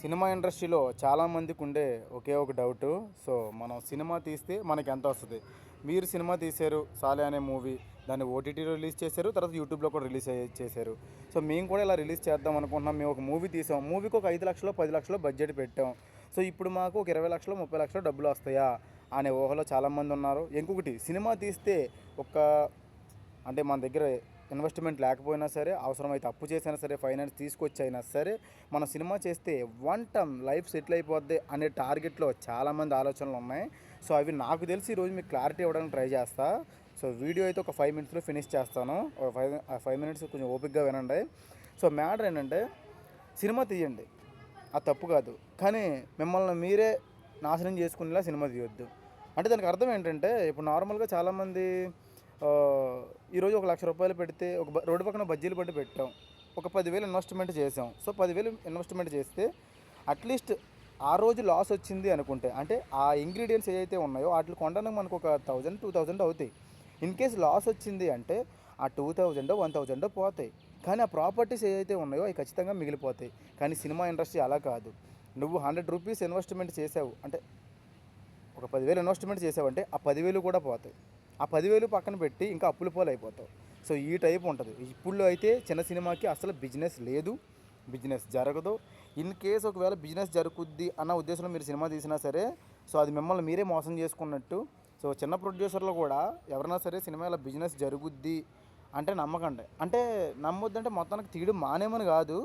Cinema ఇండస్ట్రీలో చాలామందికి ఉండే ఒకే ఒక డౌట్. సో మనం సినిమా తీస్తే మనకి ఎంత వస్తుంది? మీరు సినిమా తీశారు సాలే అనే మూవీ దాన్ని ఓటీటీలో రిలీజ్ చేశారు తర్వాత యూట్యూబ్లో కూడా రిలీజ్ చేశారు. సో మేము కూడా ఇలా రిలీజ్ చేద్దాం అనుకుంటున్నాం. మేము ఒక మూవీ తీసాం. మూవీకి ఒక ఐదు లక్షలు పది లక్షలు బడ్జెట్ పెట్టాం. సో ఇప్పుడు మాకు ఒక ఇరవై లక్షలు ముప్పై లక్షలు డబ్బులు వస్తాయా అనే ఊహలో చాలామంది ఉన్నారు. ఇంకొకటి సినిమా తీస్తే ఒక అంటే మన దగ్గర ఇన్వెస్ట్మెంట్ లేకపోయినా సరే అవసరమైతే అప్పు చేసినా సరే ఫైనాన్స్ తీసుకొచ్చి అయినా సరే మన సినిమా చేస్తే వన్ టర్మ్ లైఫ్ సెటిల్ అయిపోద్ది అనే టార్గెట్లో చాలామంది ఆలోచనలు ఉన్నాయి. సో అవి నాకు తెలిసి ఈరోజు మీకు క్లారిటీ ఇవ్వడానికి ట్రై చేస్తా. సో వీడియో అయితే ఒక ఫైవ్ మినిట్స్లో ఫినిష్ చేస్తాను. ఫైవ్ ఫైవ్ మినిట్స్ కొంచెం ఓపిక్గా వినండి. సో మ్యాటర్ ఏంటంటే సినిమా తీయండి. అది తప్పు కాదు. కానీ మిమ్మల్ని మీరే నాశనం చేసుకునేలా సినిమా తీయొద్దు. అంటే దానికి అర్థం ఏంటంటే ఇప్పుడు నార్మల్గా చాలామంది ఈరోజు ఒక లక్ష రూపాయలు పెడితే ఒక రోడ్డు పక్కన బజ్జీలు పట్టి పెట్టాం. ఒక పదివేలు ఇన్వెస్ట్మెంట్ చేసాం సో పదివేలు ఇన్వెస్ట్మెంట్ చేస్తే అట్లీస్ట్ ఆ రోజు లాస్ వచ్చింది అనుకుంటే అంటే ఆ ఇంగ్రీడియంట్స్ ఏవైతే ఉన్నాయో వాటిని కొనడానికి మనకు ఒక థౌజండ్ టూ థౌజండ్ అవుతాయి. ఇన్ కేస్ లాస్ వచ్చింది అంటే ఆ టూ థౌజండో వన్ థౌజండో పోతాయి. కానీ ఆ ప్రాపర్టీస్ ఏవైతే ఉన్నాయో అవి ఖచ్చితంగా మిగిలిపోతాయి. కానీ సినిమా ఇండస్ట్రీ అలా కాదు. నువ్వు హండ్రెడ్ రూపీస్ ఇన్వెస్ట్మెంట్ చేసావు అంటే ఒక పదివేలు ఇన్వెస్ట్మెంట్ చేసావంటే ఆ పదివేలు కూడా పోతాయి. ఆ పదివేలు పక్కన పెట్టి ఇంకా అప్పులు పోలు అయిపోతావు. సో ఈ టైప్ ఉంటుంది. ఇప్పుడు అయితే చిన్న సినిమాకి అసలు బిజినెస్ లేదు. బిజినెస్ జరగదు. ఇన్ కేస్ ఒకవేళ బిజినెస్ జరుగుద్ది అన్న ఉద్దేశంలో మీరు సినిమా తీసినా సరే సో అది మిమ్మల్ని మీరే మోసం చేసుకున్నట్టు సో చిన్న ప్రొడ్యూసర్లు కూడా ఎవరైనా సరే సినిమాలో బిజినెస్ జరుగుద్ది అంటే నమ్మకండి. అంటే నమ్మొద్దంటే మొత్తానికి తీయడం మానేమని కాదు.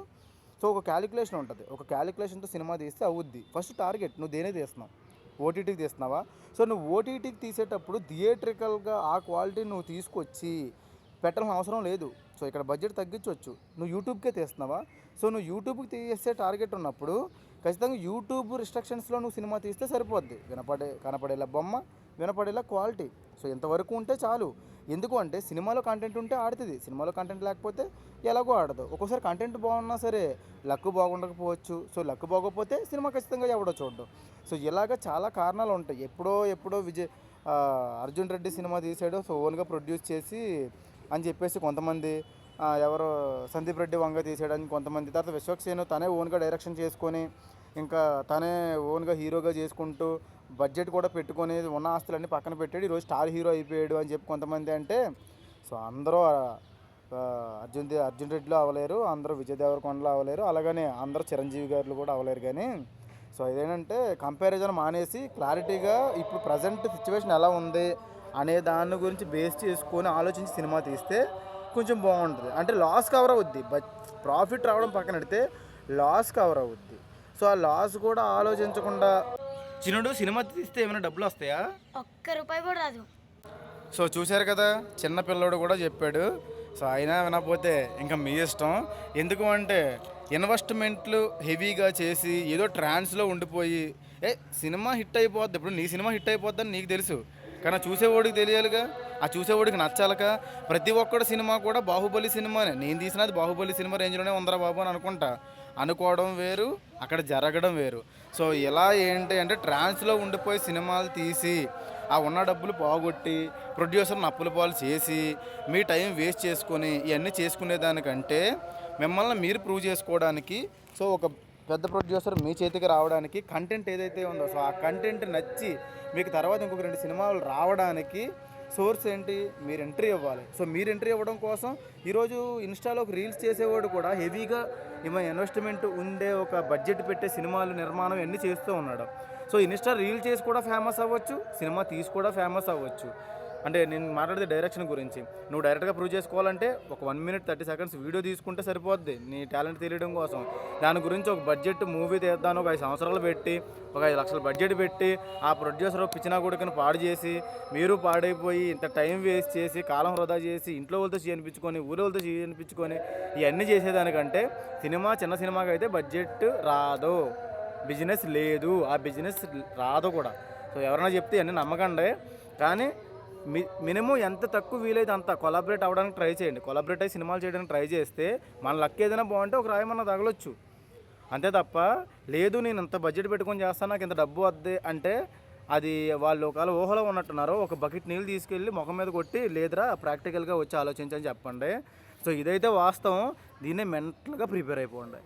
సో ఒక క్యాలిక్యులేషన్ ఉంటుంది. ఒక క్యాలిక్యులేషన్తో సినిమా తీస్తే అవుద్ది. ఫస్ట్ టార్గెట్ నువ్వు దేనే తీస్తున్నావు? ఓటీటీకి తీస్తున్నావా? సో నువ్వు ఓటీటీకి తీసేటప్పుడు థియేట్రికల్గా ఆ క్వాలిటీ నువ్వు తీసుకొచ్చి పెట్టాల్సిన అవసరం లేదు. సో ఇక్కడ బడ్జెట్ తగ్గించవచ్చు నువ్వు యూట్యూబ్కే తీస్తున్నావా? సో నువ్వు యూట్యూబ్కి తీసే టార్గెట్ ఉన్నప్పుడు ఖచ్చితంగా యూట్యూబ్ రిస్ట్రిక్షన్స్లో నువ్వు సినిమా తీస్తే సరిపోద్ది. వినపడే కనపడేలా బొమ్మ వినపడేలా క్వాలిటీ సో ఇంతవరకు ఉంటే చాలు. ఎందుకు అంటే సినిమాలో కంటెంట్ ఉంటే ఆడుతుంది. సినిమాలో కంటెంట్ లేకపోతే ఎలాగో ఆడదు. ఒక్కోసారి కంటెంట్ బాగున్నా సరే లక్ బాగుండకపోవచ్చు. సో లక్ బాగోకపోతే సినిమా ఖచ్చితంగా ఎవడో చూడడం. సో ఇలాగ చాలా కారణాలు ఉంటాయి. ఎప్పుడో ఎప్పుడో విజయ్ అర్జున్ రెడ్డి సినిమా తీసాడు. సో ఓన్గా ప్రొడ్యూస్ చేసి అని చెప్పేసి కొంతమంది ఎవరు సందీప్ రెడ్డి వంగ తీసేయడానికి కొంతమంది. తర్వాత విశ్వక్సేన్ తనే ఓన్గా డైరెక్షన్ చేసుకొని ఇంకా తనే ఓన్గా హీరోగా చేసుకుంటూ బడ్జెట్ కూడా పెట్టుకొని ఉన్న ఆస్తులన్నీ పక్కన పెట్టాడు. ఈరోజు స్టార్ హీరో అయిపోయాడు అని చెప్పి కొంతమంది అంటే సో అందరూ అర్జున్ దే- అర్జున్ రెడ్డిలో అవ్వలేరు అందరూ విజయ్ దేవరకొండలో అవ్వలేరు అలాగనే అందరూ చిరంజీవి గారు కూడా అవ్వలేరు కానీ సో ఇదేంటంటే కంపారిజన్ మానేసి క్లారిటీగా ఇప్పుడు ప్రజెంట్ సిచ్యువేషన్ ఎలా ఉంది అనే దాని గురించి బేస్ చేసుకొని ఆలోచించి సినిమా తీస్తే కొంచెం బాగుంటుంది. అంటే లాస్ కవర్ అవుద్ది. బట్ ప్రాఫిట్ రావడం పక్కన పెడితే లాస్ కవర్ అవుద్ది. సో ఆ లాస్ కూడా ఆలోచించకుండా చిన్నడు సినిమా తీస్తే ఏమైనా డబ్బులు వస్తాయా? ఒక్క రూపాయి కూడా రాదు. సో చూశారు కదా? చిన్న పిల్లోడు కూడా చెప్పాడు. సో అయినా వినకపోతే ఇంకా మీ ఇష్టం. ఎందుకు అంటే ఇన్వెస్ట్మెంట్లు హెవీగా చేసి ఏదో ట్రాన్స్లో ఉండిపోయి ఏ సినిమా హిట్ అయిపోద్ది. ఇప్పుడు నీ సినిమా హిట్ అయిపోద్దని నీకు తెలుసు. కానీ చూసేవాడికి తెలియాలిగా. ఆ చూసేవాడికి నచ్చాలక ప్రతి ఒక్కడు సినిమా కూడా బాహుబలి సినిమానే. నేను తీసినది బాహుబలి సినిమా రేంజ్లోనే ఉందరా బాబు అని అనుకుంటా. అనుకోవడం వేరు అక్కడ జరగడం వేరు. సో ఇలా ఏంటి అంటే ట్రాన్స్లో ఉండిపోయి సినిమాలు తీసి ఆ ఉన్న డబ్బులు పోగొట్టి ప్రొడ్యూసర్ని అప్పుల పాలు చేసి మీ టైం వేస్ట్ చేసుకొని ఇవన్నీ చేసుకునేదానికంటే మిమ్మల్ని మీరు ప్రూవ్ చేసుకోవడానికి సో ఒక పెద్ద ప్రొడ్యూసర్ మీ చేతికి రావడానికి కంటెంట్ ఏదైతే ఉందో సో ఆ కంటెంట్ నచ్చి మీకు తర్వాత ఇంకొక రెండు సినిమాలు రావడానికి సోర్స్ ఏంటి? మీరు ఎంట్రీ ఇవ్వాలి. సో మీరు ఎంట్రీ ఇవ్వడం కోసం ఈరోజు ఇన్స్టాలో ఒక రీల్స్ చేసేవాడు కూడా హెవీగా ఏమో ఇన్వెస్ట్మెంట్ ఉండే ఒక బడ్జెట్ పెట్టే సినిమాలు నిర్మాణం అన్నీ చేస్తూ ఉన్నాడు. సో ఇన్స్టా రీల్ చేసి కూడా ఫేమస్ అవ్వచ్చు సినిమా తీసి కూడా ఫేమస్ అవ్వచ్చు. అంటే నేను మాట్లాడితే డైరెక్షన్ గురించి. నువ్వు డైరెక్ట్గా ప్రూవ్ చేసుకోవాలంటే ఒక one minute thirty seconds video తీసుకుంటే సరిపోద్ది. నీ టాలెంట్ తెలియడం కోసం. దాని గురించి ఒక బడ్జెట్ మూవీ తీద్దాను ఒక ఐదు సంవత్సరాలు పెట్టి ఒక ఐదు లక్షల బడ్జెట్ పెట్టి ఆ ప్రొడ్యూసర్ పిచ్చినా కొడుకుని పాడు చేసి మీరు పాడైపోయి ఇంత టైం వేస్ట్ చేసి కాలం వృధా చేసి ఇంట్లో వాళ్ళతో చేయించుకొని ఊరి వాళ్ళతో చేయించుకొని ఇవన్నీ చేసేదానికంటే సినిమా చిన్న సినిమాకి అయితే బడ్జెట్ రాదు. బిజినెస్ లేదు. ఆ బిజినెస్ రాదు కూడా. సో ఎవరైనా చెప్తే అన్నీ నమ్మకండి. కానీ మి మినిమం ఎంత తక్కువ వీలైతే అంత కొలాబరేట్ అవ్వడానికి ట్రై చేయండి. కొలాబరేట్ అయ్యి సినిమాలు చేయడానికి ట్రై చేస్తే మన లక్ ఏదైనా బాగుంటే ఒక రాయమన్నా తగలొచ్చు. అంతే తప్ప లేదు నేను ఇంత బడ్జెట్ పెట్టుకొని చేస్తాను నాకు ఇంత డబ్బు వద్దే అంటే అది వాళ్ళు ఒకవేళ ఊహలో ఉన్నట్టున్నారు ఒక బకెట్ నీళ్ళు తీసుకెళ్ళి ముఖం మీద కొట్టి లేదురా ప్రాక్టికల్గా వచ్చి ఆలోచించని చెప్పండి. సో ఇదైతే వాస్తవం. దీన్నే మెంటల్గా ప్రిపేర్ అయిపోండి.